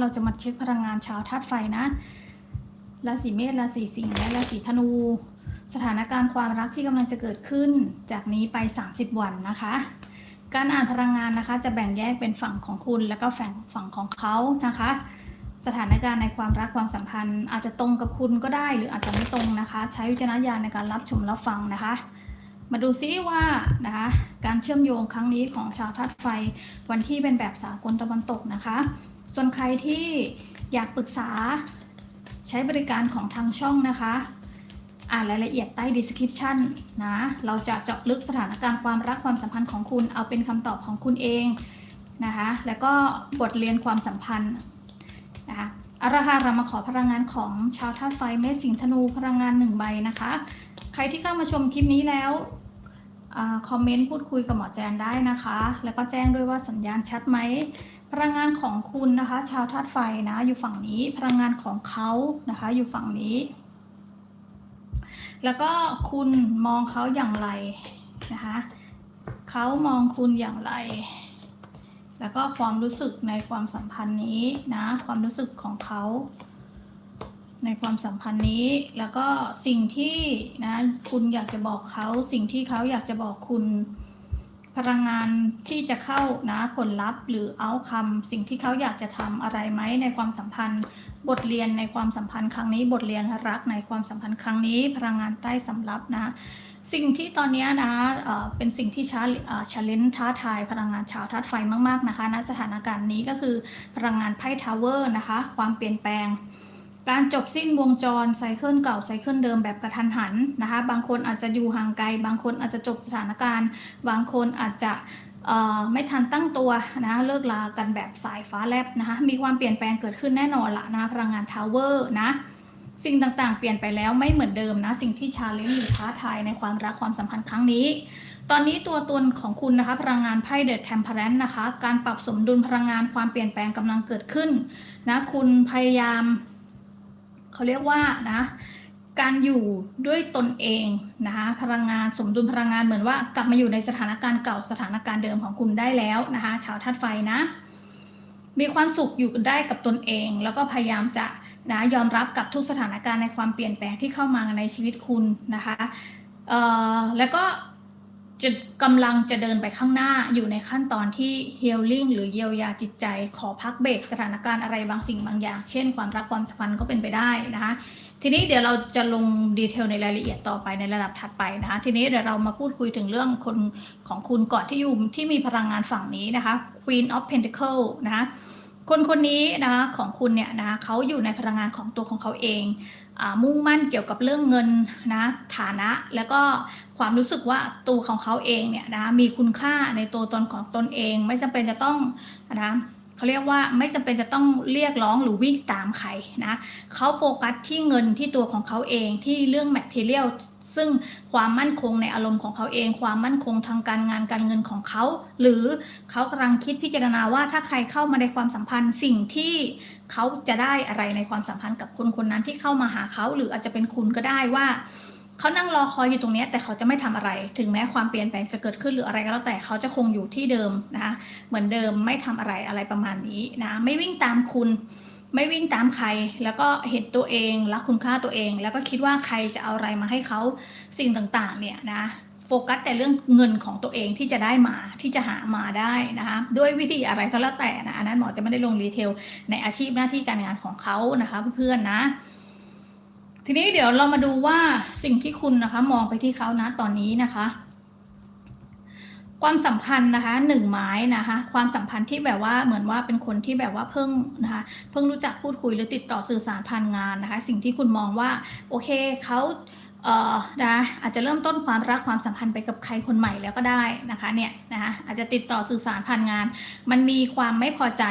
เราจะมาเช็คพลังงานชาวธาตุไฟนะราศีเมษราศีสิงห์และราศีธนู สถานการณ์ความรักที่กำลังจะเกิดขึ้น จากนี้ไป 30 วันนะคะ การอ่านพลังงานนะคะจะแบ่งแยกเป็นฝั่งของคุณ แล้วก็ฝั่งฝั่งของเขานะคะ สถานการณ์ในความรักความสัมพันธ์ อาจจะตรงกับคุณก็ได้หรืออาจจะไม่ตรงนะคะ ใช้วิจารณญาณในการรับชมรับฟังนะคะ มาดูซิว่านะคะการเชื่อมโยงครั้งนี้ของชาวธาตุไฟวันที่เป็นแบบสากลตะวันตกนะคะ ส่วนใครที่อยากปรึกษาใช้บริการของทางช่องนะคะ อ่านรายละเอียดใต้ description นะ เราจะเจาะลึกสถานการณ์ความรักความสัมพันธ์ของคุณ เอาเป็นคำตอบของคุณเองนะคะ แล้วก็บทเรียนความสัมพันธ์นะคะเอาค่ะเรามาขอพลังงานของชาวธาตุไฟเมษสิงธนูพลังงานหนึ่งใบนะคะ ใครที่เข้ามาชมคลิปนี้แล้วอคอมเมนต์พูดคุยกับหมอแจนได้นะคะ แล้วก็แจ้งด้วยว่าสัญญาณชัดไหม พลังงานของคุณนะคะ ชาวธาตุไฟนะ อยู่ฝั่งนี้พลังงานของเขานะคะ อยู่ฝั่งนี้ แล้วก็คุณมองเขาอย่างไรนะคะเขามองคุณอย่างไร แล้วก็ความรู้สึกในความสัมพันธ์นี้นะ ความรู้สึกของเขาในความสัมพันธ์นี้แล้วก็สิ่งที่นะคุณอยากจะบอกเขาสิ่งที่เขาอยากจะบอกคุณ พลังงานที่จะเข้านะผลลัพธ์ หรือเอาคำสิ่งที่เขาอยากจะทำอะไรไหมในความสัมพันธ์ บทเรียนในความสัมพันธ์ครั้งนี้ บทเรียนรักในความสัมพันธ์ครั้งนี้ พลังงานใต้สำรับนะสิ่งที่ตอนนี้นะเอ่อเป็นสิ่งที่ชาชาเลนท้าทายพลังงานชาวธาตุไฟมาก ๆ นะคะณสถานการณ์นี้ก็คือพลังงานไพ่ทาวเวอร์นะคะ ความเปลี่ยนแปลง การจบสิ้นวงจรไซเคิลเก่าไซเคิลเดิมแบบกระทันหันนะคะ บางคนอาจจะอยู่ห่างไกล บางคนอาจจะจบสถานการณ์ บางคนอาจจะไม่ทันตั้งตัวนะเลิกลากันแบบสายฟ้าแลบนะคะมีความเปลี่ยนแปลงเกิดขึ้นแน่นอนละนะพลังงานทาวเวอร์นะสิ่งต่างๆ เปลี่ยนไปแล้วไม่เหมือนเดิมนะ สิ่งที่ชาเลนจ์หรือท้าทายในความรักความสัมพันธ์ครั้งนี้ ตอนนี้ตัวตนของคุณนะคะพลังงานไพ่เดอะแทมเพลนนะคะ การปรับสมดุลพลังงานความเปลี่ยนแปลงกำลังเกิดขึ้นนะคุณพยายาม เขาเรียกว่านะการอยู่ด้วยตนเองนะคะพลังงานสมดุลพลังงานเหมือนว่ากลับมาอยู่ในสถานการณ์เก่าสถานการณ์เดิมของคุณได้แล้วนะคะชาวธาตุไฟนะ มีความสุขอยู่ได้กับตนเอง แล้วก็พยายามจะนะยอมรับกับทุกสถานการณ์ในความเปลี่ยนแปลงที่เข้ามาในชีวิตคุณนะคะแล้วก็ จะกำลังจะเดินไปข้างหน้าอยู่ในขั้นตอนที่ healing หรือเยียวยาจิตใจขอพักเบรกสถานการณ์อะไรบางสิ่งบางอย่าง เช่นความรักความสัมพันธ์ก็เป็นไปได้นะคะ ทีนี้เดี๋ยวเราจะลงดีเทลในรายละเอียดต่อไปในระดับถัดไปนะคะทีนี้เดี๋ยวเรามาพูดคุยถึงเรื่องคนของคุณก่อนที่อยู่ที่มีพลังงานฝั่งนี้นะคะ Queen of Pentacle นะคะคนคนนี้นะคะของคุณเนี่ยนะคะเขาอยู่ในพลังงานของตัวของเขาเอง มุ่งมั่นเกี่ยวกับเรื่องเงินนะฐานะแล้วก็ความรู้สึกว่าตัวของเขาเองเนี่ยนะมีคุณค่าในตัวตนของตนเอง ไม่จำเป็นจะต้องนะเขาเรียกว่าไม่จำเป็นจะต้องเรียกร้องหรือวิ่งตามใครนะเขาโฟกัสที่เงินที่ตัวของเขาเองที่เรื่อง material ซึ่งความมั่นคงในอารมณ์ของเขาเอง ความมั่นคงทางการงานการเงินของเขา หรือเขากำลังคิดพิจารณาว่าถ้าใครเข้ามาในความสัมพันธ์สิ่งที่เขาจะได้อะไรในความสัมพันธ์กับคนคนนั้นที่เข้ามาหาเขา หรืออาจจะเป็นคุณก็ได้ว่าเขานั่งรอคอยอยู่ตรงนี้แต่เขาจะไม่ทำอะไร ถึงแม้ความเปลี่ยนแปลงจะเกิดขึ้นหรืออะไรก็แล้วแต่เขาจะคงอยู่ที่เดิมนะคะเหมือนเดิมไม่ทำอะไรอะไรประมาณนี้นะไม่วิ่งตามคุณ ไม่วิ่งตามใคร แล้วก็เห็นตัวเองรักคุณค่าตัวเอง แล้วก็คิดว่าใครจะเอาอะไรมาให้เขาสิ่งต่างๆ เนี่ยนะโฟกัสแต่เรื่องเงินของตัวเองที่จะได้มาที่จะหามาได้นะคะด้วยวิธีอะไรก็แล้วแต่นะอันนั้นหมอจะไม่ได้ลงดีเทลในอาชีพหน้าที่การงานของเขานะคะเพื่อนๆนะ ทีนี้เดี๋ยวเรามาดูว่าสิ่งที่คุณนะคะ มองไปที่เขานะตอนนี้นะคะ ความสัมพันธ์นะคะหนึ่งไม้นะคะความสัมพันธ์ที่แบบว่าเหมือนว่าเป็นคนที่แบบว่าเพิ่งนะคะเพิ่งรู้จักพูดคุยหรือติดต่อสื่อสารผ่านงานนะคะ สิ่งที่คุณมองว่าโอเคเขาเอ่อนะอาจจะเริ่มต้นความรักความสัมพันธ์ไปกับใครคนใหม่แล้วก็ได้นะคะเนี่ยนะคะอาจจะติดต่อสื่อสารผ่านงาน มันมีความไม่พอใจ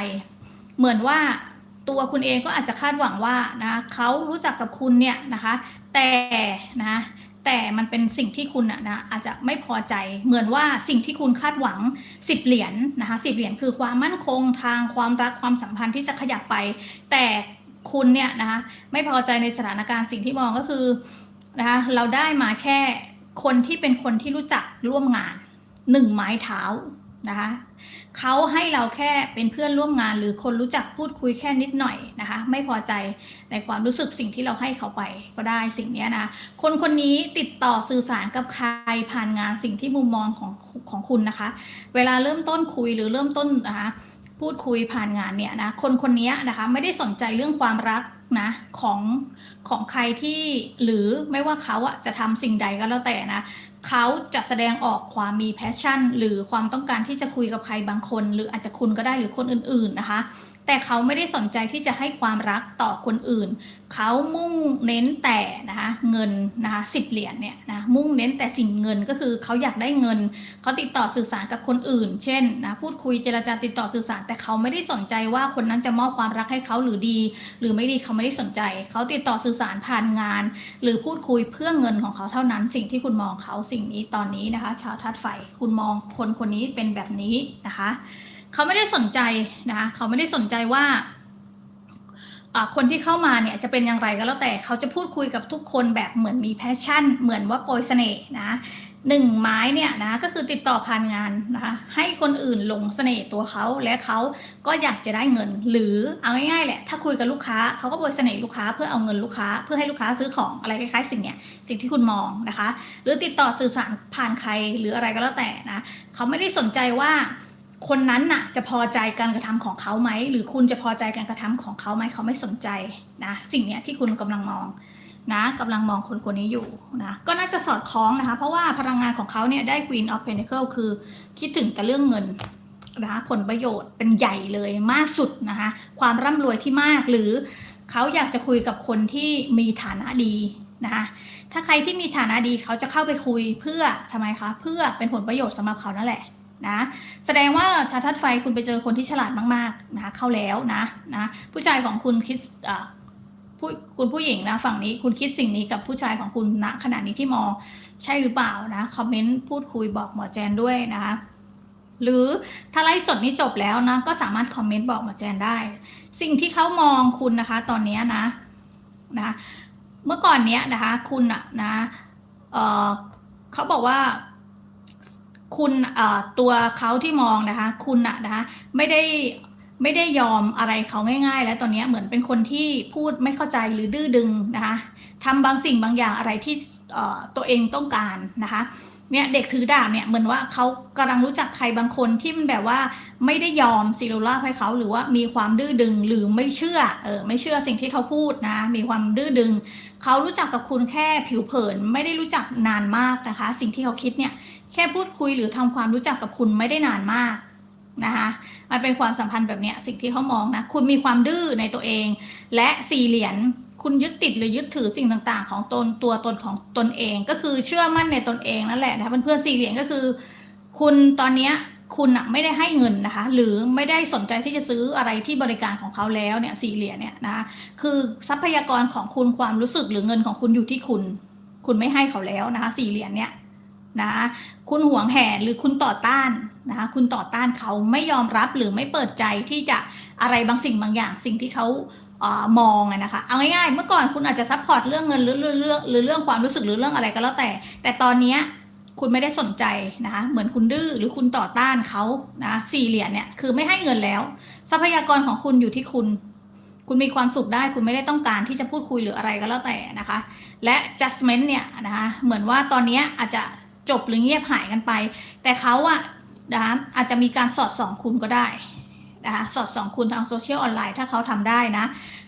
เหมือนว่าตัวคุณเองก็อาจจะคาดหวังว่านะเขารู้จักกับคุณเนี่ยนะคะ แต่นะ แต่มันเป็นสิ่งที่คุณนะนะอาจจะไม่พอใจเหมือนว่าสิ่งที่คุณคาดหวัง 10 เหรียญนะคะสิเหรียญคือความมั่นคงทางความรักความสัมพันธ์ที่จะขยับไป แต่คุณเนี่ยนะคะไม่พอใจในสถานการณ์สิ่งที่มองก็คือนะคะเราได้มาแค่คนที่เป็นคนที่รู้จักร่วมงานหนึ่งไม้เท้า นะคะเขาให้เราแค่เป็นเพื่อนร่วมงานหรือคนรู้จักพูดคุยแค่นิดหน่อยนะคะไม่พอใจในความรู้สึกสิ่งที่เราให้เขาไปก็ได้สิ่งนี้นะคนคนนี้ติดต่อสื่อสารกับใครผ่านงานสิ่งที่มุมมองของของคุณนะคะ เวลาเริ่มต้นคุยหรือเริ่มต้นนะคะพูดคุยผ่านงานเนี่ยนะคนคนนี้นะคะไม่ได้สนใจเรื่องความรักนะของของใครที่หรือไม่ว่าเขาอะจะทำสิ่งใดก็แล้วแต่นะ เขาจะแสดงออกความมีแพชชั่น หรือความต้องการที่จะคุยกับใครบางคน หรืออาจจะคุณก็ได้หรือคนอื่น ๆนะคะ แต่เขาไม่ได้สนใจที่จะให้ความรักต่อคนอื่น เขามุ่งเน้นแต่นะคะเงินนะคะสิบเหรียญเนี่ยนะมุ่งเน้นแต่สิ่งเงินก็คือเขาอยากได้เงิน เขาติดต่อสื่อสารกับคนอื่น เช่นนะพูดคุยเจรจาติดต่อสื่อสาร แต่เขาไม่ได้สนใจว่าคนนั้นจะมอบความรักให้เขาหรือดี หรือไม่ดีเขาไม่ได้สนใจ เขาติดต่อสื่อสารผ่านงาน หรือพูดคุยเพื่อเงินของเขาเท่านั้น สิ่งที่คุณมองเขาสิ่งนี้ตอนนี้นะคะ ชาวทัดไฟคุณมองคนคนนี้เป็นแบบนี้นะคะ เขาไม่ได้สนใจนะเขาไม่ได้สนใจว่าอ่าคนที่เข้ามาเนี่ยจะเป็นอย่างไรก็แล้วแต่เขาจะพูดคุยกับทุกคนแบบเหมือนมีแพชชั่น เหมือนว่าโปรยเสน่ห์นะหนึ่งไม้เนี่ยนะก็คือติดต่อผ่านงานนะคะให้คนอื่นหลงเสน่ห์ตัวเขาและเขาก็อยากจะได้เงิน หรือเอาง่ายๆแหละถ้าคุยกับลูกค้าเขาก็โปรยเสน่ห์ลูกค้าเพื่อเอาเงินลูกค้า เพื่อให้ลูกค้าซื้อของอะไรคล้ายๆ สิ่งเนี้ยสิ่งที่คุณมองนะคะ หรือติดต่อสื่อสารผ่านใครหรืออะไรก็แล้วแต่นะเขาไม่ได้สนใจว่า คนนั้นน่ะจะพอใจการกระทำของเขาไหม หรือคุณจะพอใจการกระทำของเขาไหมเขาไม่สนใจนะสิ่งเนี้ยที่คุณกำลังมองนะกำลังมองคนคนนี้อยู่นะก็น่าจะสอดคล้องนะคะ เพราะว่าพลังงานของเขาเนี่ยได้ Queen of Pentacle คือคิดถึงแต่เรื่องเงินนะคะผลประโยชน์เป็นใหญ่เลยมากสุดนะคะความร่ำรวยที่มากหรือเขาอยากจะคุยกับคนที่มีฐานะดีนะคะถ้าใครที่มีฐานะดีเขาจะเข้าไปคุยเพื่อทำไมคะ เพื่อเป็นผลประโยชน์สำหรับเขานั่นแหละ นะแสดงว่าชาทัดไฟคุณไปเจอคนที่ฉลาดมากๆนะคะเข้าแล้วนะนะผู้ชายของคุณคิดผู้คุณผู้หญิงนะฝั่งนี้คุณคิดสิ่งนี้กับผู้ชายของคุณณขณะนี้ที่มองใช่หรือเปล่านะคอมเมนต์พูดคุยบอกหมอแจนด้วยนะคะหรือถ้าไลฟ์สดนี้จบแล้วนะก็สามารถคอมเมนต์บอกหมอแจนได้ สิ่งที่เขามองคุณนะคะ ตอนนี้นะนะเมื่อก่อนเนี้ยนะคะ คุณอะนะเออเขาบอกว่า คุณเอ่อตัวเขาที่มองนะคะ คุณอะนะคะไม่ได้ไม่ได้ยอมอะไรเขาง่าย ๆ แล้วตอนนี้เหมือนเป็นคนที่พูดไม่เข้าใจหรือดื้อดึงนะคะทำบางสิ่งบางอย่างอะไรที่เอ่อตัวเองต้องการนะคะเนี่ยเด็กถือดาบเนี่ยเหมือนว่าเขากำลังรู้จักใครบางคนที่มันแบบว่าไม่ได้ยอมซีโรล่าให้เขาหรือว่ามีความดื้อดึงหรือไม่เชื่อเออไม่เชื่อสิ่งที่เขาพูดนะมีความดื้อดึงเขารู้จักกับคุณแค่ผิวเผินไม่ได้รู้จักนานมากนะคะ สิ่งที่เขาคิดเนี่ย แค่พูดคุยหรือทำความรู้จักกับคุณไม่ได้นานมากนะคะมันเป็นความสัมพันธ์แบบเนี้ยสิ่งที่เขามองนะคุณมีความดื้อในตัวเอง และสี่เหรียญคุณยึดติดหรือยึดถือสิ่งต่างๆ ของตนตัวตนของตนเอง ก็คือเชื่อมั่นในตนเองนั่นแหละนะคะเพื่อนๆสี่เหรียญก็คือ คุณตอนเนี้ยคุณอะไม่ได้ให้เงินนะคะ หรือไม่ได้สนใจที่จะซื้ออะไรที่บริการของเขาแล้วเนี่ยสี่เหรียญเนี่ยนะคะคือทรัพยากรของคุณความรู้สึกหรือเงินของคุณอยู่ที่คุณ คุณไม่ให้เขาแล้วนะคะสี่เหรียญเนี่ย นะคะคุณห่วงแหนหรือคุณต่อต้านนะคะคุณต่อต้านเขาไม่ยอมรับหรือไม่เปิดใจที่จะอะไรบางสิ่งบางอย่าง สิ่งที่เขาเออมองนะคะเอาง่ายๆ เมื่อก่อนคุณอาจจะซัพพอร์ตเรื่องเงินหรือเรื่องเรื่องหรือเรื่องความรู้สึกหรือเรื่องอะไรก็แล้วแต่ แต่ตอนนี้คุณไม่ได้สนใจนะคะเหมือนคุณดื้อหรือคุณต่อต้านเขานะสี่เหรียญเนี่ยคือไม่ให้เงินแล้ว ทรัพยากรของคุณอยู่ที่คุณ คุณมีความสุขได้คุณไม่ได้ต้องการที่จะพูดคุยหรืออะไรก็แล้วแต่นะคะ และ judgment เนี่ยนะคะเหมือนว่าตอนนี้อาจจะ จบหรือเงียบหายกันไป แต่เขาอะนะคะอาจจะมีการสอดส่องคุณก็ได้นะคะสอดส่องคุณทางโซเชียลออนไลน์ถ้าเขาทำได้นะ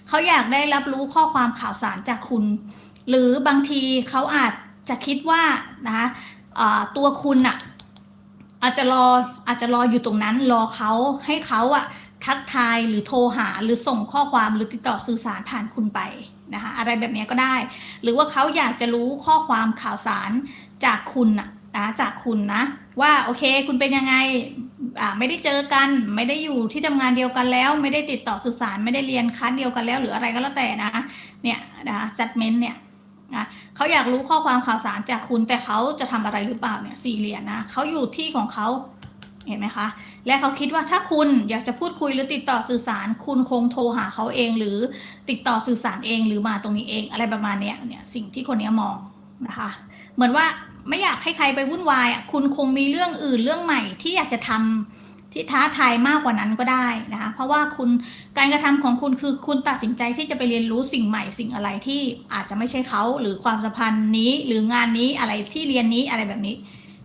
เขาอยากได้รับรู้ข้อความข่าวสารจากคุณ หรือบางทีเขาอาจจะคิดว่านะคะอ่าตัวคุณอะอาจจะรออาจจะรออยู่ตรงนั้นรอเขาให้เขาอะทักทายหรือโทรหาหรือส่งข้อความหรือติดต่อสื่อสารผ่านคุณไปนะคะอะไรแบบนี้ก็ได้ หรือว่าเขาอยากจะรู้ข้อความข่าวสาร จากคุณนะนะจากคุณนะ ว่าโอเค คุณเป็นยังไงอ่าไม่ได้เจอกัน ไม่ได้อยู่ที่ทำงานเดียวกันแล้ว ไม่ได้ติดต่อสื่อสารไม่ได้เรียนคลาสเดียวกันแล้ว หรืออะไรก็แล้วแต่นะเนี่ยนะจัดเมนเนี่ยนะเขาอยากรู้ข้อความข่าวสารจากคุณแต่เขาจะทำอะไรหรือเปล่าเนี่ยสี่เหรียญนะเขาอยู่ที่ของเขาเห็นไหมคะ และเขาคิดว่าถ้าคุณอยากจะพูดคุยหรือติดต่อสื่อสาร คุณคงโทรหาเขาเอง หรือติดต่อสื่อสารเองหรือมาตรงนี้เองอะไรประมาณนี้เนี่ยสิ่งที่คนนี้มอง นะคะเหมือนว่าไม่อยากให้ใครไปวุ่นวายอะคุณคงมีเรื่องอื่นเรื่องใหม่ที่อยากจะทำที่ท้าทายมากกว่านั้นก็ได้นะคะเพราะว่าคุณการกระทำของคุณคือคุณตัดสินใจที่จะไปเรียนรู้สิ่งใหม่สิ่งอะไรที่อาจจะไม่ใช่เขาหรือความสัมพันธ์นี้หรืองานนี้อะไรที่เรียนนี้อะไรแบบนี้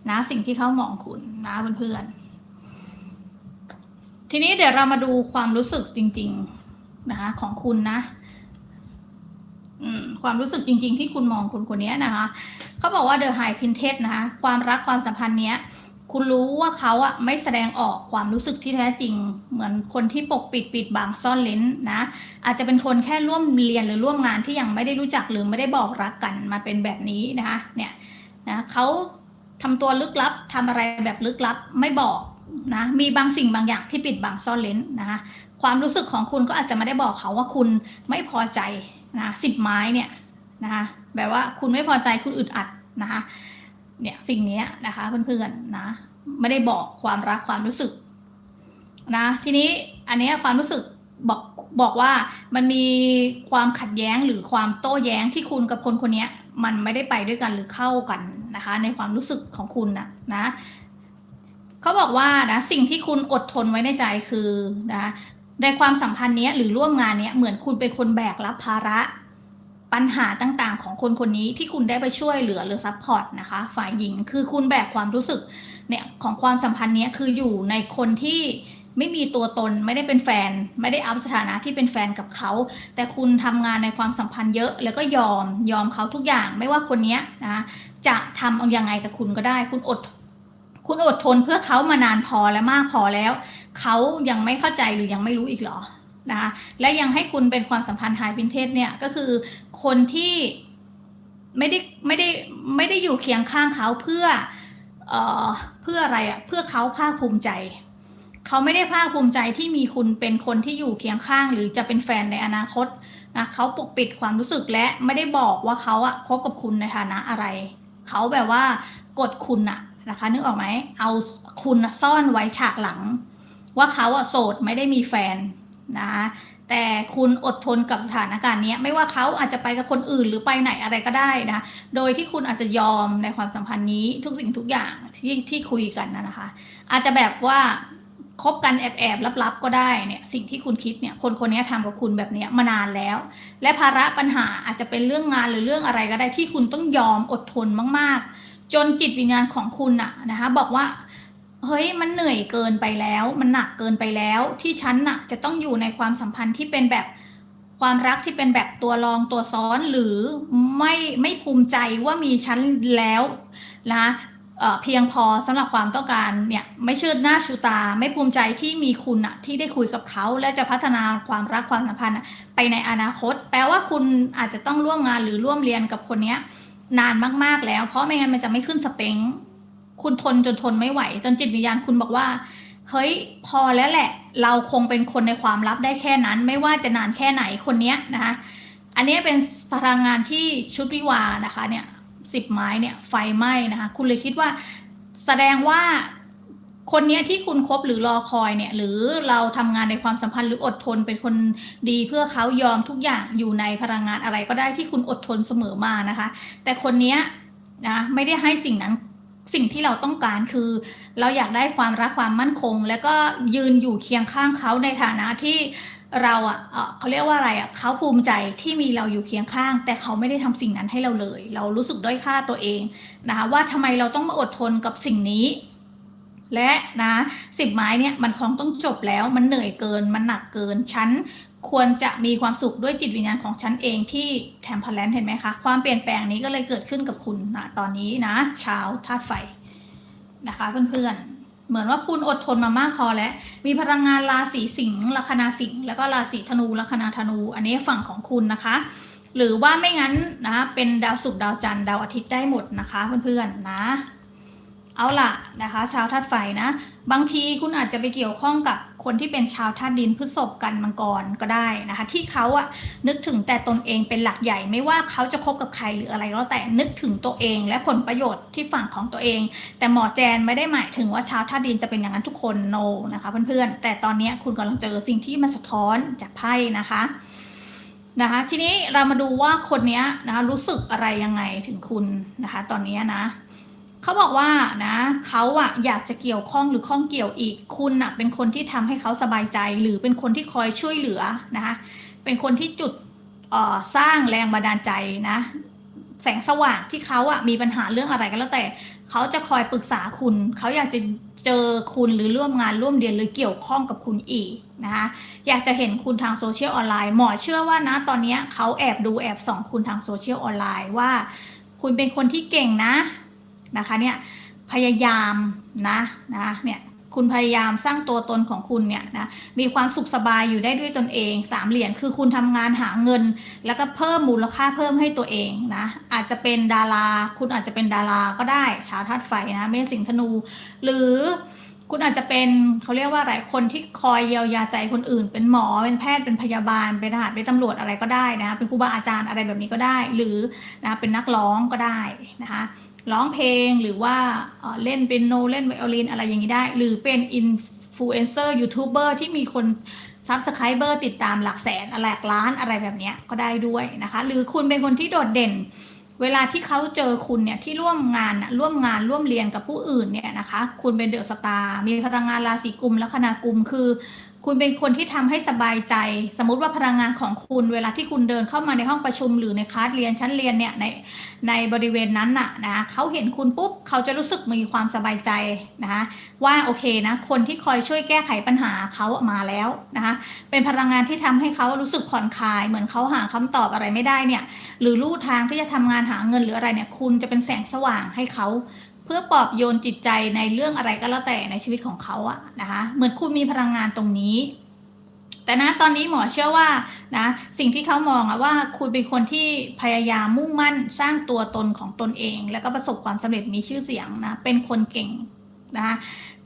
นะสิ่งที่เขามองคุณนะเพื่อนๆทีนี้เดี๋ยวเรามาดูความรู้สึกจริง ๆ นะคะของคุณนะ ความรู้สึกจริง ๆ ที่คุณมองคนคนนี้นะคะเขาบอกว่า The High Princess นะคะความรักความสัมพันธ์เนี้ย คุณรู้ว่าเขาอะไม่แสดงออกความรู้สึกที่แท้จริง เหมือนคนที่ปกปิดปิดบังซ่อนเลนนะ อาจจะเป็นคนแค่ร่วมเรียนหรือร่วมงานที่ยังไม่ได้รู้จักหรือไม่ได้บอกรักกันมาเป็นแบบนี้นะคะ เนี่ยนะเขาทำตัวลึกลับทำอะไรแบบลึกลับไม่บอกนะมีบางสิ่งบางอย่างที่ปิดบังซ่อนเลนนะคะความรู้สึกของคุณก็อาจจะไม่ได้บอกเขาว่าคุณไม่พอใจ นะสิบไม้เนี่ยนะคะแบบว่าคุณไม่พอใจคุณอึดอัดนะคะเนี่ยสิ่งนี้นะคะเพื่อนๆนะไม่ได้บอกความรักความรู้สึกนะทีนี้อันนี้ความรู้สึกบอกบอกว่ามันมีความขัดแย้งหรือความโต้แย้งที่คุณกับคนคนนี้มันไม่ได้ไปด้วยกันหรือเข้ากันนะคะ ในความรู้สึกของคุณนะนะเขาบอกว่านะสิ่งที่คุณอดทนไว้ในใจคือนะ ในความสัมพันธ์นี้หรือร่วมงานนี้เหมือนคุณเป็นคนแบกรับภาระ ปัญหาต่างๆ ของคนคนนี้ที่คุณได้ไปช่วยเหลือหรือซัพพอร์ตนะคะ ฝ่ายหญิงคือคุณแบกความรู้สึกเนี่ยของความสัมพันธ์นี้คืออยู่ในคนที่ไม่มีตัวตนไม่ได้เป็นแฟน ไม่ได้อัพสถานะที่เป็นแฟนกับเขา แต่คุณทำงานในความสัมพันธ์เยอะ แล้วก็ยอมยอมเขาทุกอย่างไม่ว่าคนนี้นะจะทำเอายังไงกับคุณก็ได้ คุณอด คุณอดทนเพื่อเขามานานพอและมากพอแล้ว เขายังไม่เข้าใจหรือยังไม่รู้อีกเหรอนะคะและยังให้คุณเป็นความสัมพันธ์ไฮพินเทสเนี่ยก็คือคนที่ไม่ได้ไม่ได้ไม่ได้อยู่เคียงข้างเขาเพื่อเอ่อเพื่ออะไรอะ่ะเพื่อเขาภาคภูมิใจ เขาไม่ได้ภาคภูมิใจที่มีคุณเป็นคนที่อยู่เคียงข้าง หรือจะเป็นแฟนในอนาคตนะเขาปกปิดความรู้สึกและไม่ได้บอกว่าเขาอะคบกับคุณในฐานะอะไร เขาแบบว่ากดคุณอะนะคะนึกออกไหมเอาคุณซ่อนไว้ฉากหลัง ว่าเขาอะโสดไม่ได้มีแฟนนะคะแต่คุณอดทนกับสถานการณ์นี้ไม่ว่าเขาอาจจะไปกับคนอื่นหรือไปไหนอะไรก็ได้นะ โดยที่คุณอาจจะยอมในความสัมพันธ์นี้ทุกสิ่งทุกอย่างที่ที่คุยกันนะนะคะ อาจจะแบบว่าคบกันแอบแอบลับๆก็ได้เนี่ยสิ่งที่คุณคิดเนี่ยคนคนนี้ทำกับคุณแบบนี้มานานแล้ว และภาระปัญหาอาจจะเป็นเรื่องงานหรือเรื่องอะไรก็ได้ที่คุณต้องยอมอดทนมากๆ จนจิตวิญญาณของคุณอะนะคะบอกว่า เฮ้ยมันเหนื่อยเกินไปแล้ว มันหนักเกินไปแล้ว ที่ฉันน่ะจะต้องอยู่ในความสัมพันธ์ที่เป็นแบบความรักที่เป็นแบบตัวรองตัวซ้อนหรือไม่ไม่ภูมิใจว่ามีฉันแล้วนะเพียงพอสำหรับความต้องการเนี่ยไม่เชิดหน้าชูตา ไม่ภูมิใจที่มีคุณอะที่ได้คุยกับเขา และจะพัฒนาความรักความสัมพันธ์ไปในอนาคต แปลว่าคุณอาจจะต้องร่วมงานหรือร่วมเรียนกับคนเนี้ยนานมากๆแล้ว เพราะไม่งั้นมันจะไม่ขึ้นสเต็ง คุณทนจนทนไม่ไหว จนจิตวิญญาณคุณบอกว่า เฮ้ยพอแล้วแหละ เราคงเป็นคนในความลับได้แค่นั้น ไม่ว่าจะนานแค่ไหนคนเนี้ยนะคะอันนี้เป็นพลังงานที่ชุดวิวานะคะเนี่ยสิบไม้เนี่ยไฟไหม้นะคะคุณเลยคิดว่าแสดงว่าคนเนี้ยที่คุณคบหรือรอคอยเนี่ยหรือเราทำงานในความสัมพันธ์หรืออดทนเป็นคนดีเพื่อเขายอมทุกอย่างอยู่ในพลังงานอะไรก็ได้ที่คุณอดทนเสมอมานะคะ แต่คนเนี้ยนะไม่ได้ให้สิ่งนั้น สิ่งที่เราต้องการคือ เราอยากได้ความรักความมั่นคง แล้วก็ยืนอยู่เคียงข้างเขาในฐานะที่เราอะเขาเรียกว่าอะไรอะเขาภูมิใจที่มีเราอยู่เคียงข้าง แต่เขาไม่ได้ทำสิ่งนั้นให้เราเลย เรารู้สึกด้อยค่าตัวเองนะคะว่าทำไมเราต้องมาอดทนกับสิ่งนี้ และนะสิบไม้เนี่ยมันคงต้องจบแล้วมันเหนื่อยเกินมันหนักเกินฉัน ควรจะมีความสุขด้วยจิตวิญญาณของฉันเองที่แทมเพลนเห็นไหมคะ ความเปลี่ยนแปลงนี้ก็เลยเกิดขึ้นกับคุณนะตอนนี้นะชาวธาตุไฟนะคะเพื่อนๆ เหมือนว่าคุณอดทนมามากพอแล้ว มีพลังงานราศีสิงห์ลัคนาสิงห์แล้วก็ราศีธนูลัคนาธนู อันนี้ฝั่งของคุณนะคะ หรือว่าไม่งั้นนะเป็นดาวศุกร์ดาวจันทร์ดาวอาทิตย์ได้หมดนะคะเพื่อนๆนะ เอาล่ะนะคะ ชาวธาตุไฟนะ บางทีคุณอาจจะไปเกี่ยวข้องกับคนที่เป็นชาวธาตุดินพฤษภกันมังกรก็ได้นะคะ ที่เขาอะนึกถึงแต่ตนเองเป็นหลักใหญ่ไม่ว่าเขาจะคบกับใครหรืออะไรก็แต่นึกถึงตัวเองและผลประโยชน์ที่ฝั่งของตัวเอง แต่หมอแจนไม่ได้หมายถึงว่าชาวธาตุดินจะเป็นอย่างนั้นทุกคนโน no, นะคะเพื่อนๆแต่ตอนนี้คุณกำลังเจอสิ่งที่มาสะท้อนจากไพ่นะคะนะคะ ทีนี้เรามาดูว่าคนนี้นะคะรู้สึกอะไรยังไงถึงคุณนะคะ ตอนนี้นะ เขาบอกว่านะเขาอะอยากจะเกี่ยวข้องหรือข้องเกี่ยวอีก คุณอะเป็นคนที่ทำให้เขาสบายใจ หรือเป็นคนที่คอยช่วยเหลือนะคะเป็นคนที่จุดสร้างแรงบันดาลใจนะ แสงสว่างที่เขาอะมีปัญหาเรื่องอะไรก็แล้วแต่เขาจะคอยปรึกษาคุณเขาอยากจะเจอคุณหรือร่วมงานร่วมเรียนหรือเกี่ยวข้องกับคุณอีกนะคะอยากจะเห็นคุณทางโซเชียลออนไลน์หมอเชื่อว่านะตอนนี้เขาแอบดูแอบส่องคุณทางโซเชียลออนไลน์ว่า คุณเป็นคนที่เก่งนะ นะคะเนี่ยพยายามนะนะเนี่ยคุณพยายามสร้างตัวตนของคุณเนี่ยนะมีความสุขสบายอยู่ได้ด้วยตนเองสามเหรียญคือคุณทำงานหาเงิน แล้วก็เพิ่มมูลค่าเพิ่มให้ตัวเองนะอาจจะเป็นดารา คุณอาจจะเป็นดาราก็ได้ชาวธาตุไฟนะเมษสิงห์ธนู หรือคุณอาจจะเป็นเขาเรียกว่าอะไรคนที่คอยเยียวยาใจคนอื่น เป็นหมอเป็นแพทย์เป็นพยาบาลเป็นทหารเป็นตำรวจอะไรก็ได้นะเป็นครูบาอาจารย์อะไรแบบนี้ก็ได้ หรือนะเป็นนักร้องก็ได้นะคะ ร้องเพลงหรือว่าเล่นเป็นโนเล่นไวโอลินอะไรอย่างนี้ได้ หรือเป็นอินฟลูเอนเซอร์ยูทูบเบอร์ที่มีคนซับสไครเบอร์ติดตามหลักแสนหลักล้านอะไรแบบนี้ก็ได้ด้วยนะคะ หรือคุณเป็นคนที่โดดเด่น เวลาที่เขาเจอคุณเนี่ยที่ร่วมงานร่วมงานร่วมเรียนกับผู้อื่นเนี่ยนะคะ คุณเป็นเดอะสตาร์มีพลังงานราศีกุมและคณากุมคือ คุณเป็นคนที่ทำให้สบายใจ สมมติว่าพลังงานของคุณเวลาที่คุณเดินเข้ามาในห้องประชุมหรือในคลาสเรียนชั้นเรียนเนี่ยในในบริเวณนั้นน่ะนะเขาเห็นคุณปุ๊บเขาจะรู้สึกมีความสบายใจนะคะว่าโอเคนะคนที่คอยช่วยแก้ไขปัญหาเขามาแล้วนะคะเป็นพลังงานที่ทำให้เขารู้สึกผ่อนคลาย เหมือนเขาหาคำตอบอะไรไม่ได้เนี่ยหรือลู่ทางที่จะทำงานหาเงินหรืออะไรเนี่ยคุณจะเป็นแสงสว่างให้เขา พื่อปลอบโยนจิตใจในเรื่องอะไรก็แล้วแต่ในชีวิตของเขาอะนะคะเหมือนคุณมีพลังงานตรงนี้ แต่นะตอนนี้หมอเชื่อว่านะสิ่งที่เขามองอะว่าคุณเป็นคนที่พยายามมุ่งมั่นสร้างตัวตนของตนเอง แล้วก็ประสบความสำเร็จมีชื่อเสียงนะเป็นคนเก่งนะคะ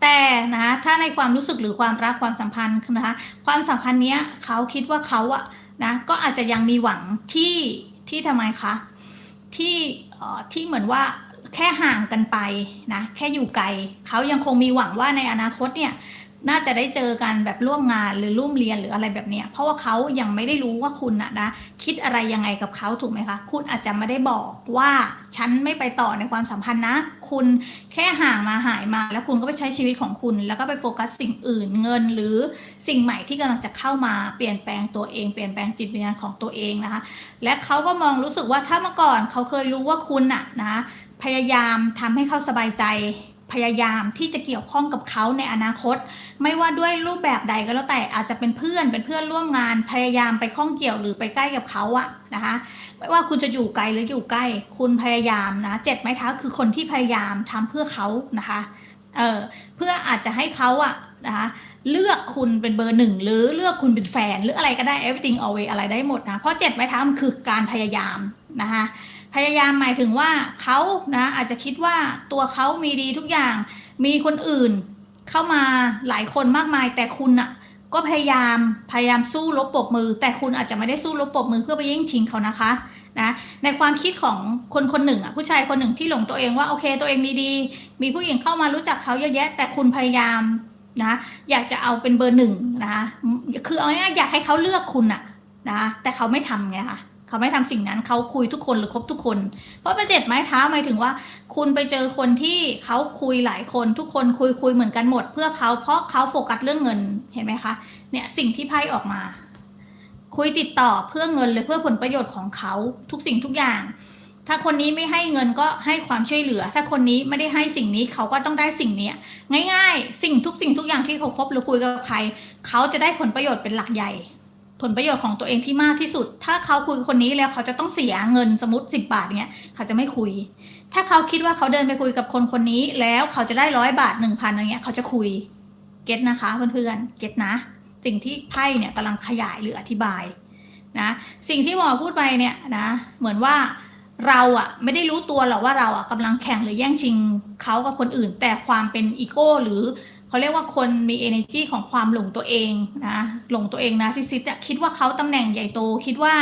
แต่นะคะถ้าในความรู้สึกหรือความรักความสัมพันธ์นะคะความสัมพันธ์เนี้ยเขาคิดว่าเขาอะนะก็อาจจะยังมีหวังที่ที่ทำไมคะที่ที่เหมือนว่า แค่ห่างกันไปนะแค่อยู่ไกลเขายังคงมีหวังว่าในอนาคตเนี่ยน่าจะได้เจอกันแบบร่วมงานหรือร่วมเรียนหรืออะไรแบบเนี้ยเพราะว่าเขายังไม่ได้รู้ว่าคุณนะนะคิดอะไรยังไงกับเขาถูกไหมคะคุณอาจจะไม่ได้บอกว่าฉันไม่ไปต่อในความสัมพันธ์นะ คุณแค่ห่างมาหายมา แล้วคุณก็ไปใช้ชีวิตของคุณ แล้วก็ไปโฟกัสสิ่งอื่นเงิน หรือสิ่งใหม่ที่กำลังจะเข้ามาเปลี่ยนแปลงตัวเองเปลี่ยนแปลงจิตวิญญาณของตัวเองนะคะ และเขาก็มองรู้สึกว่าถ้าเมื่อก่อนเขาเคยรู้ว่าคุณน่ะนะ พยายามทำให้เขาสบายใจ พยายามที่จะเกี่ยวข้องกับเขาในอนาคต ไม่ว่าด้วยรูปแบบใดก็แล้วแต่อาจจะเป็นเพื่อนเป็นเพื่อนร่วมงาน พยายามไปข้องเกี่ยวหรือไปใกล้กับเขาอะนะคะไม่ว่าคุณจะอยู่ไกลหรืออยู่ใกล้ คุณพยายามนะเจ็ดไม้เท้าคือคนที่พยายามทำเพื่อเขานะคะเออเพื่ออาจจะให้เขาอะนะคะเลือกคุณเป็นเบอร์หนึ่งหรือเลือกคุณเป็นแฟน หรืออะไรก็ได้ everything always อะไรได้หมดนะ เพราะเจ็ดไม้เท้ามันคือการพยายามนะคะ พยายามหมายถึงว่าเขานะอาจจะคิดว่าตัวเขามีดีทุกอย่าง มีคนอื่นเข้ามาหลายคนมากมาย แต่คุณอะก็พยายามพยายามสู้รบปบมือ แต่คุณอาจจะไม่ได้สู้รบปบมือเพื่อไปแย่งชิงเขานะคะนะในความคิดของคนคนหนึ่งอะผู้ชายคนหนึ่งที่หลงตัวเองว่าโอเคตัวเองมีดีมีผู้หญิงเข้ามารู้จักเขาเยอะแยะ แต่คุณพยายามนะอยากจะเอาเป็นเบอร์หนึ่งนะคะคือเอาง่ายๆอยากให้เขาเลือกคุณอะนะแต่เขาไม่ทำไงคะ เขาไม่ทำสิ่งนั้นเขาคุยทุกคนหรือคบทุกคน เพราะประเจ็ดไม้เท้าหมายถึงว่า คุณไปเจอคนที่เขาคุยหลายคนทุกคนคุยคุยเหมือนกันหมด เพื่อเขาเพราะเขาโฟกัสเรื่องเงินเห็นไหมคะเนี่ยสิ่งที่ไพ่ออกมา คุยติดต่อเพื่อเงินหรือเพื่อผลประโยชน์ของเขาทุกสิ่งทุกอย่าง ถ้าคนนี้ไม่ให้เงินก็ให้ความช่วยเหลือ ถ้าคนนี้ไม่ได้ให้สิ่งนี้เขาก็ต้องได้สิ่งนี้ง่าย ๆ สิ่งทุกสิ่งทุกอย่างที่เขาคบหรือคุยกับใคร เขาจะได้ผลประโยชน์เป็นหลักใหญ่ ผลประโยชน์ของตัวเองที่มากที่สุด ถ้าเขาคุยกับคนนี้แล้วเขาจะต้องเสียเงินสมมติสิบาทเนี้ยเขาจะไม่คุย ถ้าเขาคิดว่าเขาเดินไปคุยกับคนคนนี้ แล้วเขาจะได้ร้อยบาทหนึ่งพันอะไรเงี้ยเขาจะคุยเก็ตนะคะเพื่อนๆเก็ตนะ สิ่งที่ไพ่เนี่ยกำลังขยายหรืออธิบายนะสิ่งที่หมอพูดไปเนี่ยนะเหมือนว่าเราอะไม่ได้รู้ตัวหรอกว่าเราอะกำลังแข่งหรือแย่งชิงเขากับคนอื่น แต่ความเป็นอีโก้หรือ เขาเรียกว่าคนมี energy ของความหลงตัวเองนะหลงตัวเองนะซิซิจะคิดว่าเขาตำแหน่งใหญ่โต คิดว่า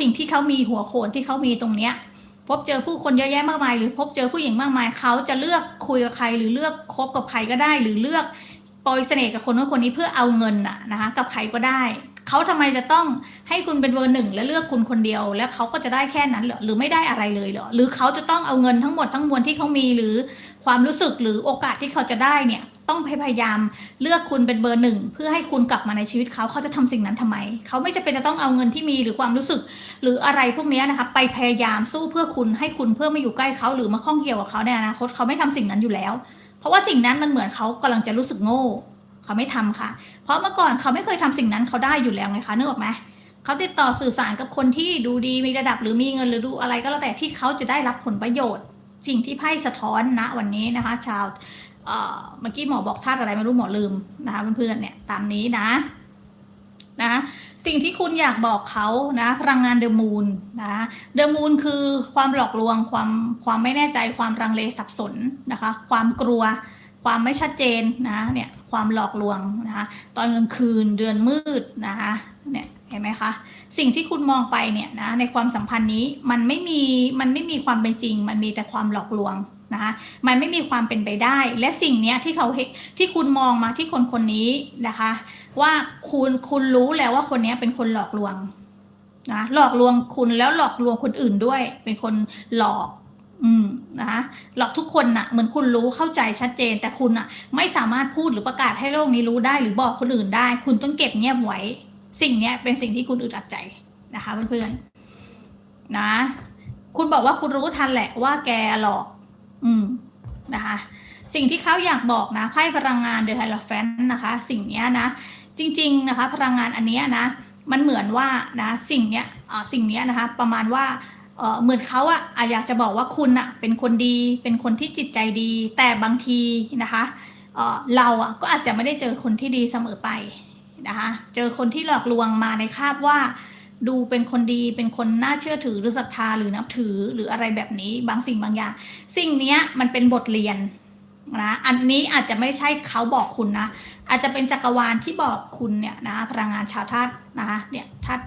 สิ่งที่เขามีหัวโขนที่เขามีตรงเนี้ยพบเจอผู้คนเยอะแยะมากมาย หรือพบเจอผู้หญิงมากมาย เขาจะเลือกคุยกับใคร หรือเลือกคบกับใครก็ได้ หรือเลือกปล่อยเสน่ห์กับคนนู้นคนนี้เพื่อเอาเงินนะนะคะกับใครก็ได้ เขาทำไมจะต้องให้คุณเป็นเบอร์หนึ่งและเลือกคุณคนเดียว แล้วเขาก็จะได้แค่นั้นเหรอหรือไม่ได้อะไรเลยเหรอหรือเขาจะต้องเอาเงินทั้งหมดทั้งมวลที่เขามีหรือความรู้สึกหรือโอกาสที่เขาจะได้เนี่ย ต้องพยายามเลือกคุณเป็นเบอร์หนึ่งเพื่อให้คุณกลับมาในชีวิตเขาเขาจะทำสิ่งนั้นทำไม เขาไม่จำเป็นจะต้องเอาเงินที่มีหรือความรู้สึก หรืออะไรพวกนี้นะคะไปพยายามสู้เพื่อคุณให้คุณเพื่อมาอยู่ใกล้เขาหรือมาข้องเกี่ยวกับเขาในอนาคตเขาไม่ทำสิ่งนั้นอยู่แล้ว เพราะว่าสิ่งนั้นมันเหมือนเขากำลังจะรู้สึกโง่ เขาไม่ทำค่ะ เพราะเมื่อก่อนเขาไม่เคยทำสิ่งนั้นเขาได้อยู่แล้วไงคะนึกออกไหมเขาติดต่อสื่อสารกับคนที่ดูดีมีระดับหรือมีเงินหรือดูอะไรก็แล้วแต่ที่เขาจะได้รับผลประโยชน์ สิ่งที่ไพ่สะท้อนนะวันนี้นะคะ ชาว เมื่อกี้หมอบอกธาตุอะไรไม่รู้หมอลืมนะคะเพื่อนๆเนี่ยตามนี้นะนะสิ่งที่คุณอยากบอกเขานะพลังงานเดอะมูนนะเดอะมูนคือความหลอกลวงความความไม่แน่ใจความรังเลสับสนนะคะความกลัวความไม่ชัดเจนนะเนี่ยความหลอกลวงนะคะตอนกลางคืนเดือนมืดนะคะเนี่ยเห็นไหมคะสิ่งที่คุณมองไปเนี่ยนะในความสัมพันธ์นี้มันไม่มีมันไม่มีความเป็นจริง มันมีแต่ความหลอกลวงนะคะมันไม่มีความเป็นไปได้ และสิ่งนี้ที่เขาที่คุณมองมาที่คนคนนี้นะคะ ว่าคุณคุณรู้แล้วว่าคนนี้เป็นคนหลอกลวงนะหลอกลวงคุณแล้วหลอกลวงคนอื่นด้วย เป็นคนหลอกอืมนะหลอกทุกคนน่ะเหมือนคุณรู้เข้าใจชัดเจน แต่คุณน่ะ ไม่สามารถพูดหรือประกาศให้โลกนี้รู้ได้หรือบอกคนอื่นได้ คุณต้องเก็บเงียบไว้ สิ่งเนี้ยเป็นสิ่งที่คุณอึดอัดใจนะคะเพื่อนๆนะ คุณบอกว่าคุณรู้ทันแหละว่าแกหลอก อืมนะคะ สิ่งที่เขาอยากบอกนะไพ่พลังงานเดอะไฮลแฟนนะคะ สิ่งนี้นะจริง ๆนะคะ พลังงานอันนี้นะ มันเหมือนว่านะสิ่งเนี้ยสิ่งเนี้ยนะคะ ประมาณว่าเหมือนเขาอะอยากจะบอกว่าคุณอะเป็นคนดี เป็นคนที่จิตใจดี แต่บางทีนะคะเราอะก็อาจจะไม่ได้เจอคนที่ดีเสมอไปนะคะ เจอคนที่หลอกลวงมาในคาบว่า ดูเป็นคนดีเป็นคนน่าเชื่อถือหรือศรัทธาหรือนับถือหรืออะไรแบบนี้บางสิ่งบางอย่าง สิ่งนี้มันเป็นบทเรียนนะอันนี้อาจจะไม่ใช่เขาบอกคุณนะ อาจจะเป็นจักรวาลที่บอกคุณเนี่ยนะพลังงานชาวธาตุนะคะเนี่ยธาตุ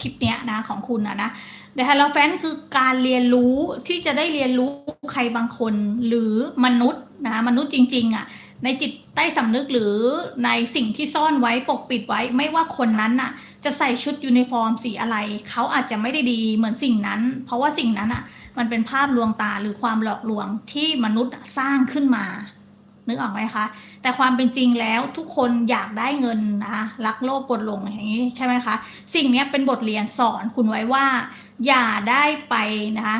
คลิปเนี้ยนะของคุณนะนะเดฮาร์แฟนคือการเรียนรู้ที่จะได้เรียนรู้ใครบางคนหรือมนุษย์นะมนุษย์จริง ๆอะ่ะในจิตใต้สำนึกหรือในสิ่งที่ซ่อนไว้ปกปิดไว้ ไม่ว่าคนนั้นน่ะ จะใส่ชุดยูนิฟอร์มสีอะไรเขาอาจจะไม่ได้ดีเหมือนสิ่งนั้น เพราะว่าสิ่งนั้นอะ มันเป็นภาพลวงตาหรือความหลอกลวงที่มนุษย์สร้างขึ้นมานึกออกไหมคะ แต่ความเป็นจริงแล้วทุกคนอยากได้เงินนะรักโลภกดลงอย่างนี้ใช่ไหมคะ สิ่งนี้เป็นบทเรียนสอนคุณไว้ว่า อย่าได้ไปนะคะ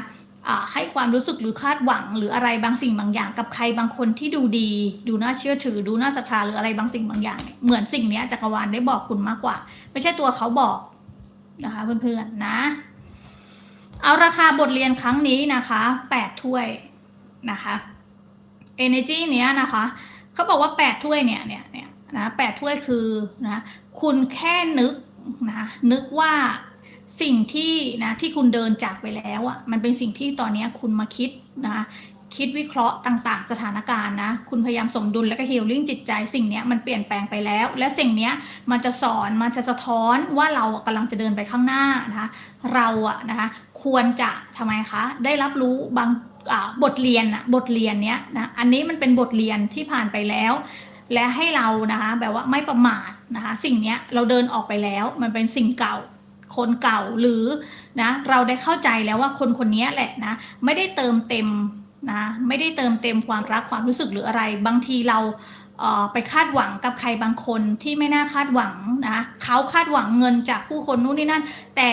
ให้ความรู้สึกหรือคาดหวัง หรืออะไรบางสิ่งบางอย่าง กับใครบางคนที่ดูดี ดูน่าเชื่อถือ ดูน่าศรัทธาหรืออะไรบางสิ่งบางอย่าง เหมือนสิ่งนี้จักรวาลได้บอกคุณมากกว่า ไม่ใช่ตัวเขาบอกนะคะเพื่อนๆนะ เอาราคาบทเรียนครั้งนี้นะคะแปดถ้วยนะคะ energy เนี้ยนะคะเขาบอกว่าแปดถ้วยเนี่ยเนี่ยเนี่ยนะแปดถ้วยคือนะคุณแค่นึกนะนึกว่า สิ่งที่นะที่คุณเดินจากไปแล้วอะ่ะมันเป็นสิ่งที่ตอนนี้คุณมาคิดนะคิดวิเคราะห์ต่าง ๆ สถานการณ์นะ คุณพยายามสมดุลและก็ฮีลลิ่งจิตใจ สิ่งนี้มันเปลี่ยนแปลงไปแล้ว และสิ่งนี้มันจะสอนมันจะสะท้อนว่าเรากำลังจะเดินไปข้างหน้านะคะเราอะนะคะควรจะทำไมคะได้รับรู้บางบทเรียนอะบทเรียนเนี้ยนะอันนี้มันเป็นบทเรียนที่ผ่านไปแล้ว และให้เรานะคะแบบว่าไม่ประมาทนะคะสิ่งนี้เราเดินออกไปแล้วมันเป็นสิ่งเก่า คนเก่าหรือนะเราได้เข้าใจแล้วว่าคนคนนี้แหละนะไม่ได้เติมเต็มนะไม่ได้เติมเต็มความรักความรู้สึกหรืออะไร บางทีเรา ไปคาดหวังกับใครบางคนที่ไม่น่าคาดหวังนะเขาคาดหวังเงินจากผู้คนนู้นนี่นั่น แต่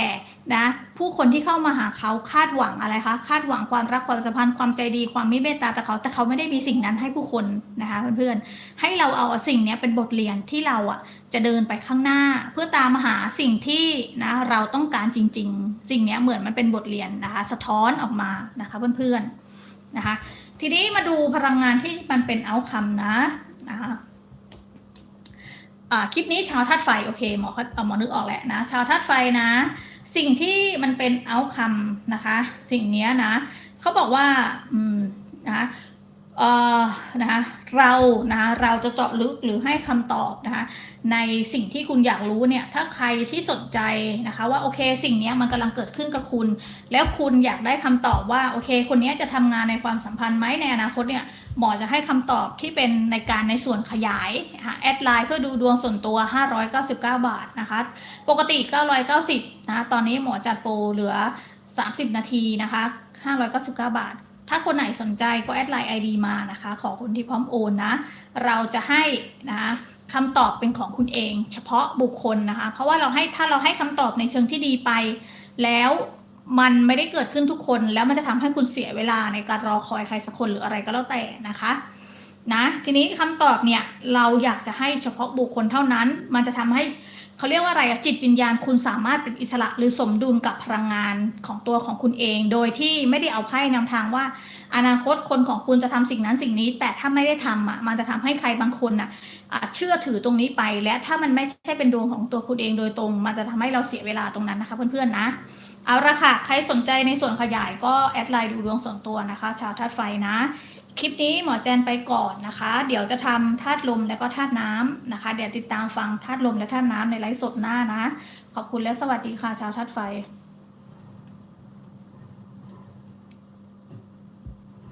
นะผู้คนที่เข้ามาหาเขาคาดหวังอะไรคะคาดหวังความรักความสัมพันธ์ความใจดีความมิเมตตาแต่เขาแต่เขาไม่ได้มีสิ่งนั้นให้ผู้คนนะคะเพื่อนๆให้เราเอาสิ่งนี้เป็นบทเรียนที่เราอะจะเดินไปข้างหน้า เพื่อตามหาสิ่งที่นะเราต้องการจริง ๆ สิ่งนี้เหมือนมันเป็นบทเรียนนะคะสะท้อนออกมานะคะเพื่อนๆนะคะทีนี้มาดูพลังงานที่มันเป็นเอาคำนะ นะคะคลิปนี้ชาวธาตุไฟโอเคหมอเขาเอาหมอนึกออกแหละนะชาวธาตุไฟนะ สิ่งที่มันเป็นเอาคำนะคะ สิ่งนี้นะเขาบอกว่าอืมนะ เอ่อนะคะเรานะคะเราจะเจาะลึกหรือให้คำตอบนะคะในสิ่งที่คุณอยากรู้เนี่ยถ้าใครที่สนใจนะคะว่าโอเคสิ่งนี้มันกำลังเกิดขึ้นกับคุณ แล้วคุณอยากได้คำตอบว่าโอเค คนนี้จะทำงานในความสัมพันธ์ไหมในอนาคตเนี่ยหมอจะให้คำตอบที่เป็นในการในส่วนขยายะะแอดไลน์เพื่อดูดวงส่วนตัว 599 บาทนะคะปกติ 990นะตอนนี้หมอจัดโปรเหลือ 30 นาทีนะคะ599 บาท ถ้าคนไหนสนใจก็แอดไลน์ ID มานะคะ ขอคนที่พร้อมโอนนะ เราจะให้นะคำตอบเป็นของคุณเอง เฉพาะบุคคลนะคะ เพราะว่าเราให้ถ้าเราให้คำตอบในเชิงที่ดีไป แล้วมันไม่ได้เกิดขึ้นทุกคน แล้วมันจะทำให้คุณเสียเวลาในการรอคอยใครสักคนหรืออะไรก็แล้วแต่นะคะนะทีนี้คำตอบเนี่ยเราอยากจะให้เฉพาะบุคคลเท่านั้น มันจะทำให้ เขาเรียกว่าอะไรจิตวิญญาณคุณสามารถเป็นอิสระหรือสมดุลกับพลังงานของตัวของคุณเอง โดยที่ไม่ได้เอาไพ่นำทางว่า อนาคตคนของคุณจะทำสิ่งนั้นสิ่งนี้ แต่ถ้าไม่ได้ทำอะมันจะทำให้ใครบางคนอะอะเชื่อถือตรงนี้ไป และถ้ามันไม่ใช่เป็นดวงของตัวคุณเองโดยตรง มันจะทำให้เราเสียเวลาตรงนั้นนะคะ เพื่อนๆนะเอาละค่ะ ใครสนใจในส่วนขยายก็แอดไลน์ดูดวงส่วนตัวนะคะ ชาวธาตุไฟนะ คลิปนี้หมอแจนไปก่อนนะคะ เดี๋ยวจะทำธาตุลมแล้วก็ธาตุน้ำนะคะ เดี๋ยวติดตามฟังธาตุลมและธาตุน้ำในไลฟ์สดหน้านะ ขอบคุณและสวัสดีค่ะชาวธาตุไฟ